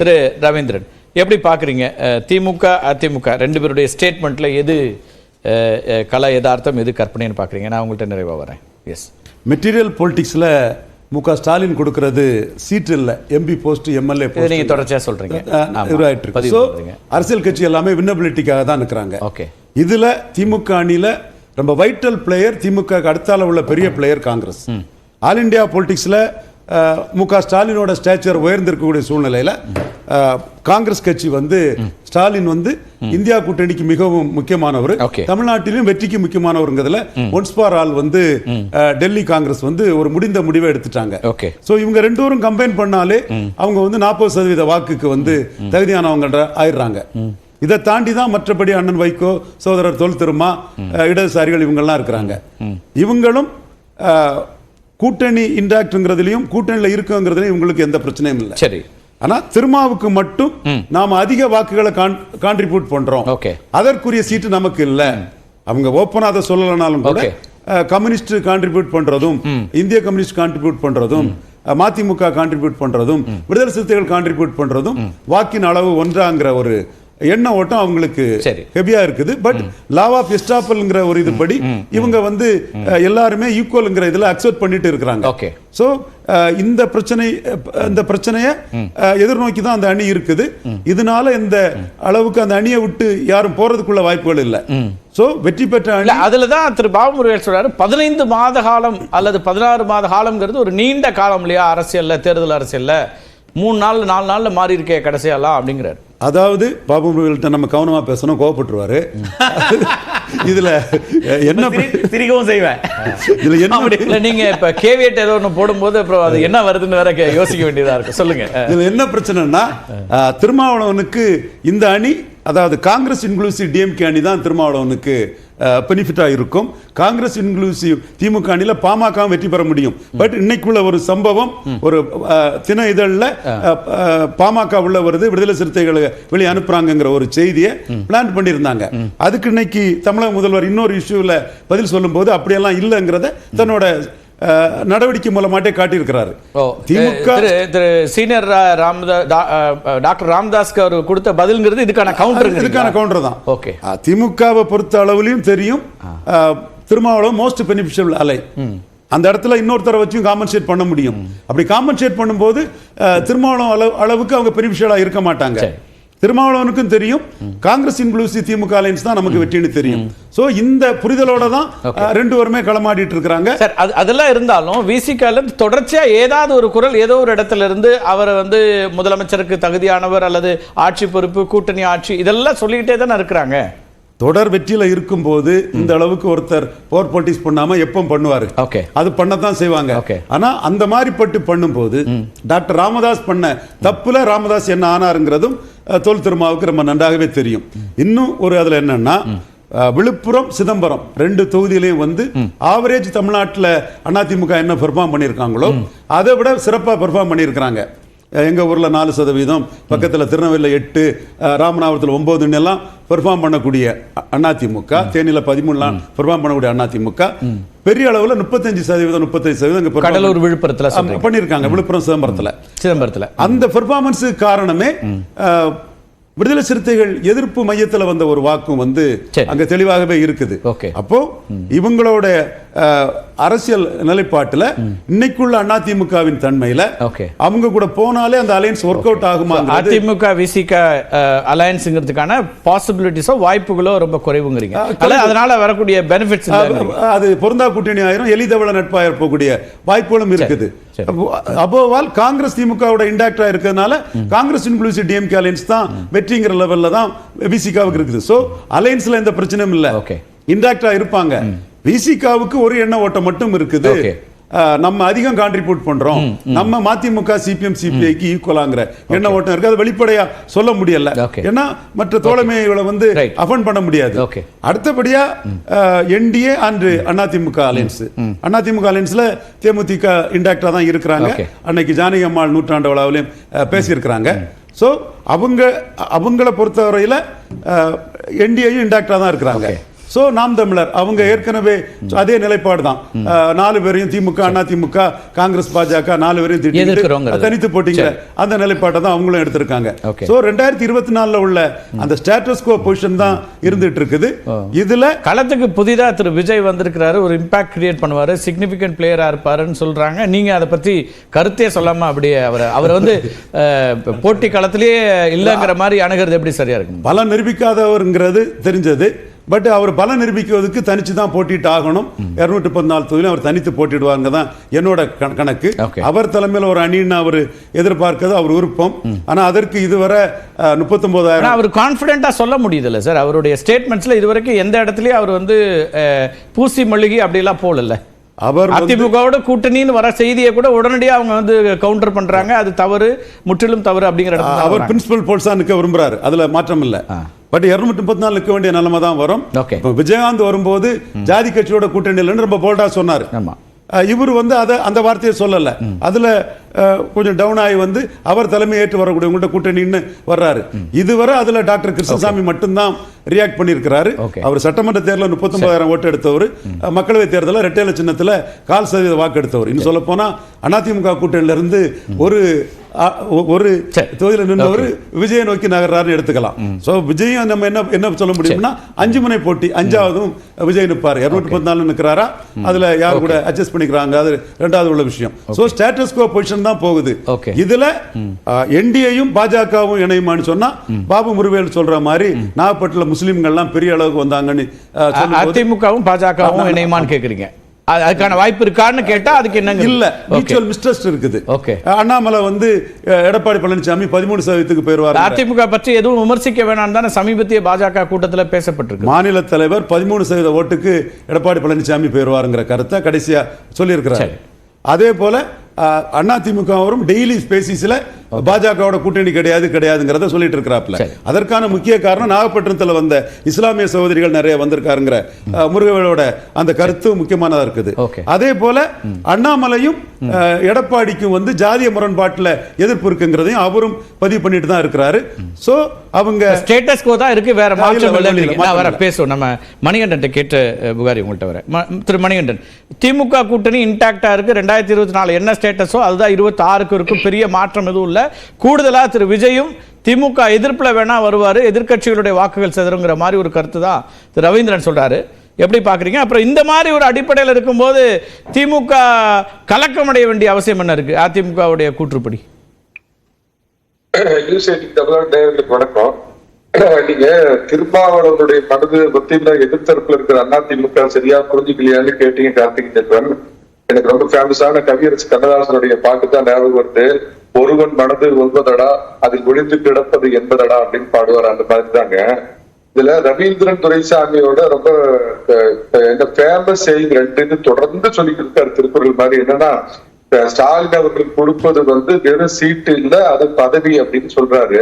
திரு ரவீந்திரன் எப்படி பார்க்குறீங்க? திமுக அதிமுக ரெண்டு பேருடைய ஸ்டேட்மெண்ட்ல எது கல யதார்த்தம் எது கற்பனைன்னு பார்க்குறீங்க? நான் உங்கள்கிட்ட நிறைவா வரேன். எஸ் மெட்டீரியல் பொலிட்டிக்ஸில் மு க ஸ்டாலின் கொடுக்கறது சீட் இல்லை. எம்பி போஸ்ட் எம்எல்ஏ இது நீங்க தொடர்ச்சியா சொல்றீங்க. ஆமா. இவராயிட்டு இருக்கு. பதிவு ஸோ. அரசியல் கட்சி எல்லாமே வின்னபிலிட்டிக்காக தான் இருக்கிறாங்க ஓகே இதுல திமுக அணியில ரொம்ப வைட்டல் பிளேயர் திமுக அடுத்தால உள்ள பெரிய பிளேயர் காங்கிரஸ். ஆல் இந்தியா பொலிட்டிக்ஸ்ல மு க ஸ்டாலினோட ஸ்டேச்சர் உயர்ந்திருக்கக்கூடிய சூழ்நிலையில காங்கிரஸ் கட்சி வந்து ஸ்டாலின் வந்து இந்தியா கூட்டணிக்கு மிகவும் முக்கியமானவர். தமிழ்நாட்டிலும் வெற்றிக்கு முக்கியமானவருங்கிறதுல ஒன்ஸ் ஃபார் ஆல் வந்து டெல்லி காங்கிரஸ் வந்து ஒரு முடிந்த முடிவை எடுத்துட்டாங்க. ஓகே. சோ இவங்க ரெண்டு பேரும் கம்பைன் பண்ணாலே அவங்க வந்து நாற்பது சதவீத வாக்குக்கு வந்து தகுதியானவங்க ஆயிடுறாங்க. இதை தாண்டி தான் மற்றபடி அண்ணன் வைகோ சகோதரர் தொல் திருமா இடதுசாரிகள் இவங்கெல்லாம் இருக்கிறாங்க. இவங்களும் கூட்டணி இன்டாக்ட்ங்கிறதுலையும் கூட்டணியில் இருக்குங்கிறதுலையும் இவங்களுக்கு எந்த பிரச்சனையும் இல்லை. சரி. ஆனா திருமாவுக்கு மட்டும் நாம அதிக வாக்குகளை கான்ட்ரிபியூட் பண்றோம். Okay. அதற்குரிய சீட்டு நமக்கு இல்ல. அவங்க ஓப்பனா அதை சொல்லலனாலும் கூட கம்யூனிஸ்ட் கான்ட்ரிபியூட் பண்றதும் இந்திய கம்யூனிஸ்ட் கான்ட்ரிபியூட் பண்றதும் அஹ், மதிமுக கான்ட்ரிபியூட் பண்றதும் விடுதலை சிறுத்தைகள் கான்ட்ரிபியூட் பண்றதும் வாக்கின் அளவு ஒன்றாங்கிற ஒரு எண்ண ஓட்டம் அவங்களுக்கு சரி. ஹெவியா இருக்குது. பட் லாவ் ஆஃப் எஸ்டாப்பல்ங்கிற ஒரு இதுபடி இவங்க வந்து எல்லாருமே ஈக்குவல்ங்கிற இதுல அக்செப்ட் பண்ணிட்டு இருக்கிறாங்க. Okay. சோ இந்த பிரச்சனை இந்த பிரச்சனையை எதிர்நோக்கி தான் அந்த அணி இருக்குது. இதனால இந்த அளவுக்கு அந்த அணியை விட்டு யாரும் போறதுக்குள்ள வாய்ப்புகள் இல்ல. சோ வெற்றி பெற்ற அணி அதுல தான் திரு பாபுமுருகன் சொல்றாரு பதினைந்து மாத காலம் அல்லது பதினாறு மாத காலம்ங்கிறது ஒரு நீண்ட காலம் இல்லையா அரசியல்ல தேர்தல் அரசியல்ல? மூணு நாள் நாலு நாள்ல மாறி இருக்கே கடைசியெல்லாம் அப்படிங்கிறாரு. அதாவது பாபு முருகல்கிட்ட நம்ம கவனமா பேசணும் கோவப்பட்டுருவாரு. இதுல என்ன சிரிக்கவும் செய்வேன். இதுல என்ன நீங்க இப்ப கேவியட் ஏதோ ஒண்ணு போடும்போது அப்புறம் அது என்ன வருதுன்னு வேற யோசிக்க வேண்டியதா இருக்கு சொல்லுங்க. இதுல என்ன பிரச்சனைனா அஹ், திருமாவளவனுக்கு இந்த அணி அதாவது காங்கிரஸ் இன்க்ளூசிவ் டிஎம்கே அணி தான் திருமாவளவனுக்கு பெனிஃபிட்டா இருக்கும் காங்கிரஸ் இன்க்ளூசிவ் திமுக அணியில பாமக வெற்றி பெற முடியும். பட் இன்னைக்குள்ள ஒரு சம்பவம் ஒரு தின இதழில் பாமக உள்ள வருது விடுதலை சிறுத்தைகளை வெளியே அனுப்புறாங்கங்கிற ஒரு செய்தியை பிளான் பண்ணியிருந்தாங்க. அதுக்கு இன்னைக்கு தமிழக முதல்வர் இன்னொரு இஷ்யூல பதில் சொல்லும்போது அப்படியெல்லாம் இல்லைங்கிறத தன்னோட நடவடிக்கை மூலமாட்டே காட்டியிருக்கிறாரு. திமுக திரு சீனியர் ராமதாஸ் டாக்டர் ராமதாஸ்க்கு அவர் கொடுத்த பதில்ங்கிறது இதுக்கான கவுண்டர் இதுக்கான கவுண்டர் தான். ஓகே. திமுகவை பொறுத்த அளவுலயும் தெரியும். அஹ், திருமாவளவன் மோஸ்ட் பெனிஃபிஷியல் அலை. அந்த இடத்துல இன்னொருத்தரை வச்சும் காம்பன்சேட் பண்ண முடியும். அப்படி காம்பன்சேட் பண்ணும்போது அஹ், திருமாவளவன் அளவு அளவுக்கு அவங்க பெனிஃபிஷியலா இருக்க மாட்டாங்க. திருமாவளவனுக்கும் தெரியும். காங்கிரஸ் இன்க்ளூசிவ் திமுக அலைன்ஸ் தான் நமக்கு வெற்றின்னு தெரியும். சோ இந்த புரிதலோட தான் ரெண்டு பேருமே களமாடிட்டு இருக்கிறாங்க. சார் அது அதெல்லாம் இருந்தாலும் விசிகால தொடர்ச்சியா ஏதாவது ஒரு குரல் ஏதோ ஒரு இடத்துல இருந்து அவரை வந்து முதலமைச்சருக்கு தகுதியானவர் அல்லது ஆட்சி பொறுப்பு கூட்டணி ஆட்சி இதெல்லாம் சொல்லிக்கிட்டே தானே இருக்கிறாங்க? தொடர் வெற்றியில இருக்கும்போது இந்த அளவுக்கு ஒருத்தர் போர் பொலிட்டிக்ஸ் பண்ணாம எப்போ பண்ணுவாரு. ஓகே அது பண்ணத்தான் செய்வாங்க. Okay. ஆனா அந்த மாதிரி பட்டு பண்ணும்போது டாக்டர் ராமதாஸ் பண்ண தப்புல ராமதாஸ் என்ன ஆனாருங்கிறதும் தொல் திருமாவுக்கு ரொம்ப நன்றாகவே தெரியும். இன்னும் ஒரு அதுல என்னன்னா விழுப்புரம் சிதம்பரம் ரெண்டு தொகுதியிலையும் வந்து ஆவரேஜ் தமிழ்நாட்டுல அதிமுக என்ன பெர்ஃபார்ம் பண்ணியிருக்காங்களோ அதை விட சிறப்பா பெர்ஃபார்ம் பண்ணியிருக்கிறாங்க அஹ், எங்க ஊர்ல நாலு சதவீதம் பக்கத்துல திருநெல்வேலியில் எட்டு ராமநாதபுரத்தில் ஒன்பதுன்னு எல்லாம் பெர்ஃபார்ம் பண்ணக்கூடிய அதிமுக தேனியில பதிமூணுலாம் பெர்ஃபார்ம் பண்ணக்கூடிய அதிமுக பெரிய அளவுல முப்பத்தஞ்சு சதவீதம் முப்பத்தஞ்சு சதவீதம் கடலூர் விழுப்புரத்துல பண்ணியிருக்காங்க. விழுப்புரம் சிதம்பரத்துல. சிதம்பரத்துல. அந்த பெர்ஃபார்மன்ஸுக்கு காரணமே விடுதலை சிறுத்தைகள் எதிர்ப்பு மையத்துல வந்த ஒரு வாக்கும் வந்து. அங்க தெளிவாகவே இருக்குது. அப்போ இவங்களோட அரசியல் நிலைப்பாட்டுல இன்னைக்குள்ள அதிமுகவின் தன்மையில. அவங்க கூட போனாலே அந்த அலையன்ஸ் ஒர்க் அவுட் ஆகுமாங்கிறது அதிமுக விசிக அலையன்ஸுங்கிறதுக்கான பாசிபிலிட்டிஸோ வாய்ப்புகளோ ரொம்ப குறைவுங்கிறீங்க. அதனால வரக்கூடிய பெனிஃபிட்ஸ் அது- பொருந்தா கூட்டணி ஆயிரும் எளிதவள நட்பாயிர போகக்கூடிய வாய்ப்புகளும் இருக்குது. அபோவால் காங்கிரஸ் திமுகவோட இன்டாக்டா இருக்கிறதுனால காங்கிரஸ் இன்க்ளூசிவ் டிஎம்கே அலைன்ஸ் தான் வெற்றிங்கிற லெவல்ல தான் விசிகாவுக்கு இருக்குது. சோ அலைன்ஸ்ல எந்த பிரச்சனையும் இல்ல. Okay. இன்டாக்டா இருப்பாங்க. விசிகாவுக்கு ஒரு எண்ண ஓட்டம் மட்டும் இருக்குது. நம்ம அதிகம் கான்ட்ரிபியூட் பண்றோம். நம்ம மதிமுக சிபிஎம் சிபிஐக்கு ஈக்குவலாங்கிற எண்ண ஓட்டம் இருக்கு அது வெளிப்படையா சொல்ல முடியல. ஏன்னா மற்ற தோழமைகளை வந்து. அஃபன் பண்ண முடியாது. அடுத்தபடியா NDA and AIADMK alliance AIADMK அலைன்ஸ்ல DMDK இன்டாக்டா தான் இருக்கிறாங்க. அன்னைக்கு ஜானகி அம்மாள் நூற்றாண்டு விழாவிலையும் பேசியிருக்கிறாங்க. ஸோ அவங்க அவங்கள பொறுத்தவரையில என்டிஏயும் இன்டாக்டா தான் இருக்கிறாங்க. சோ நாம் தமிழர். அவங்க ஏற்கனவே அதே நிலைப்பாடு தான் நாலு பேரையும் திமுக அண்ணா திமுக காங்கிரஸ் பாஜக நாலு பேரையும். தனித்து போட்டீங்க அந்த நிலைப்பாட்டை தான் அவங்களும் எடுத்திருக்காங்க. சோ ரெண்டாயிரத்தி இருபத்தி நாலுல உள்ள அந்த ஸ்டேட்டஸ் கோ பொசிஷன் தான் இருந்துட்டு இருக்குது இதுல களத்துக்கு புதிதா திரு விஜய் வந்திருக்கிறாரு ஒரு இம்பாக்ட் கிரியேட் பண்ணுவாரு சிக்னிபிகன்ட் பிளேயரா இருப்பாருன்னு சொல்றாங்க. நீங்க அதை பத்தி கருத்தே சொல்லாம அப்படியே அவர் அவர் வந்து போட்டி களத்திலேயே இல்லைங்கிற மாதிரி அணுகிறது எப்படி சரியா இருக்கும்? பலம் நிரூபிக்காதவருங்கிறது தெரிஞ்சது. பட் அவர் பலம் நிரூபிக்கிறதுக்கு தனிச்சு தான் போட்டிட்டு ஆகணும். இருநூற்றி பதினாலு தொகுதியிலும் அவர் தனித்து போட்டிடுவாங்க தான் என்னோட கண- கணக்கு. அவர் தலைமையில் ஒரு அணின்னு அவர் எதிர்பார்க்கிறது அவர் விருப்பம். ஆனா அதற்கு இதுவரை ஆனா முப்பத்தொன்பதாயிரம் அவர் கான்பிடென்ட்டா சொல்ல முடியுதுல்ல சார். அவருடைய ஸ்டேட்மெண்ட்ஸ்ல இதுவரைக்கும் எந்த இடத்துலயும் அவர் வந்து பூசி மொழிகி அப்படிலாம் போடல அவர் அதிமுகவோட கூட்டணின்னு வர செய்தியை கூட உடனடியா அவங்க வந்து கவுண்டர் பண்றாங்க. அது தவறு முற்றிலும் தவறு அப்படிங்கிற அவர். பிரின்சிபல் போல்ஸா நிற்க விரும்புறாரு. அதுல மாற்றம் இல்ல. பட் இருநூற்றி முப்பத்தி நாலு நிற்க வேண்டிய நிலைமை தான் வரும். விஜயகாந்த் வரும்போது ஜாதி கட்சியோட கூட்டணி இல்லைன்னு ரொம்ப போல்டா சொன்னார். ஆமா. இவர் வந்து அதை அந்த வார்த்தையை சொல்லல. அதுல கொஞ்சம் டவுன் ஆகி வந்து அவர் தலைமை ஏற்று வரக்கூடியவங்கள்ட்ட கூட்டணின்னு வர்றாரு. இதுவரை அதுல டாக்டர் கிருஷ்ணசாமி மட்டும்தான் ரியாக்ட் பண்ணியிருக்கிறாரு. அவர் சட்டமன்ற தேர்தலில் முப்பத்தொன்பதாயிரம் ஓட்டு எடுத்தவர். அஹ், மக்களவை தேர்தலில் ரெட்டையில சின்னத்துல கால் சதவீத வாக்கு எடுத்தவர். இன்னும் சொல்ல போனா அதிமுக கூட்டணியில இருந்து ஒரு ஒரு. தொகுதியில் நின்றவர் விஜயை நோக்கி நகர்றாருன்னு எடுத்துக்கலாம். சோ விஜயும் நம்ம என்ன என்ன சொல்ல முடியும்னா அஞ்சு முனை போட்டி அஞ்சாவதும் விஜய் நிற்பார் இருநூற்றி பதினாலு நிற்கிறாரா அதுல யார் கூட அட்ஜஸ்ட் பண்ணிக்கிறாங்க? அது ரெண்டாவது உள்ள விஷயம். சோ ஸ்டேட்டஸ் கோ பொசிஷன் தான் போகுது. இதுல என்டிஏயும் பாஜகவும் இணையுமான்னு சொன்னா பாபு முருவேல் சொல்ற மாதிரி நாகப்பட்டில முஸ்லிம்கள்லாம் பெரிய அளவுக்கு வந்தாங்கன்னு அதிமுகவும் பாஜகவும் இணையமான்னு கேக்குறீங்க. அது- அதுக்கான வாய்ப்பு இருக்கான்னு கேட்டா அதுக்கு என்னங்க? இல்ல ஓகே மியூச்சுவல் மிஸ்ட்ரஸ்ட் இருக்குது. Okay. அண்ணாமலை வந்து எடப்பாடி பழனிசாமி பதிமூணு சதவீதத்துக்கு போயிருவார். அதிமுக பற்றி எதுவும் விமர்சிக்க வேணாம் தானே சமீபத்திய பாஜக கூட்டத்துல பேசப்பட்டிருக்கு. மாநில தலைவர் பதிமூணு சதவீத ஓட்டுக்கு எடப்பாடி பழனிசாமி போயிருவாருங்கிற கருத்தை கடைசியா சொல்லியிருக்கிறார். அதே போல அண்ணா திமுகவரும் டெய்லி பேசிஸ்ல பாஜகவோட கூட்டணி கிடையாது கிடையாதுங்கிறத சொல்லிட்டு இருக்கிறாப்ல. அதற்கான முக்கிய காரணம் நாகப்பட்டினத்துல வந்த இஸ்லாமிய சகோதரிகள் நிறைய வந்திருக்காருங்கிற முருகவேலோட அந்த கருத்து முக்கியமானதா இருக்குது. அதே போல அண்ணாமலையும் எடப்பாடிக்கும் வந்து ஜாதிய முரண்பாட்டுல எதிர்ப்பு இருக்குங்கிறதையும் அவரும் பதிவு பண்ணிட்டு தான் இருக்கிறாரு. சோ அவங்க ஸ்டேட்டஸ் கோ தான் இருக்கு வேற மாற்றம் வர பேசுவோம். நம்ம மணிகண்டன் கேட்ட புகாரி உங்கள்கிட்ட வர. திரு மணிகண்டன் திமுக கூட்டணி இன்டாக்டா இருக்கு. ரெண்டாயிரத்தி இருபத்தி நாலு என்ன ஸ்டேட்டஸோ அதுதான் இருபத்தி ஆறுக்கு இருக்கும். பெரிய மாற்றம் எதுவும் இல்ல. கூடுதலாக திரு விஜயும் திமுக எதிர்ப்பில் வேணா வருவார் எதிர்கட்சிகளுடைய வாக்குகள் செதறுங்கிற மாதிரி ஒரு கருத்து தான் திரு ரவீந்திரன் சொல்கிறாரு எப்படி பார்க்குறீங்க அப்புறம் இந்த மாதிரி ஒரு அடிப்படையில் இருக்கும்போது திமுக கலக்கமடைய வேண்டிய அவசியம் என்ன இருக்கு? அதிமுகவுடைய கூற்றுப்படி. தமிழ்நாடு வணக்கம். நீங்க திருமாவளவனுடைய மனது பத்தியில எதிர்த்தரப்புல இருக்கிற அண்ணா திமுக சரியா புரிஞ்சுக்கலையான்னு கேட்டீங்க கார்த்திக் செல்வன் எனக்கு ரொம்ப ஃபேமஸான கவியரசு கண்ணதாசனுடைய பாட்டு தான் ஞாபகம் வருது. ஒருவன் மனது ஒன்பதடா அதில் ஒளிந்து கிடப்பது என்பதடா அப்படின்னு பாடுவார் அந்த மாதிரி தாங்க. இதுல ரவீந்திரன் துரைசாமியோட ரொம்ப இந்த ஃபேமஸ் செய்தி ரெண்டுன்னு தொடர்ந்து சொல்லிட்டு இருக்காரு திருக்குறள் மாதிரி. என்னன்னா ஸ்டாலின் அவர்களுக்கு கொடுப்பது வந்து வெறும் சீட்டு இல்ல அது பதவி அப்படின்னு சொல்றாரு.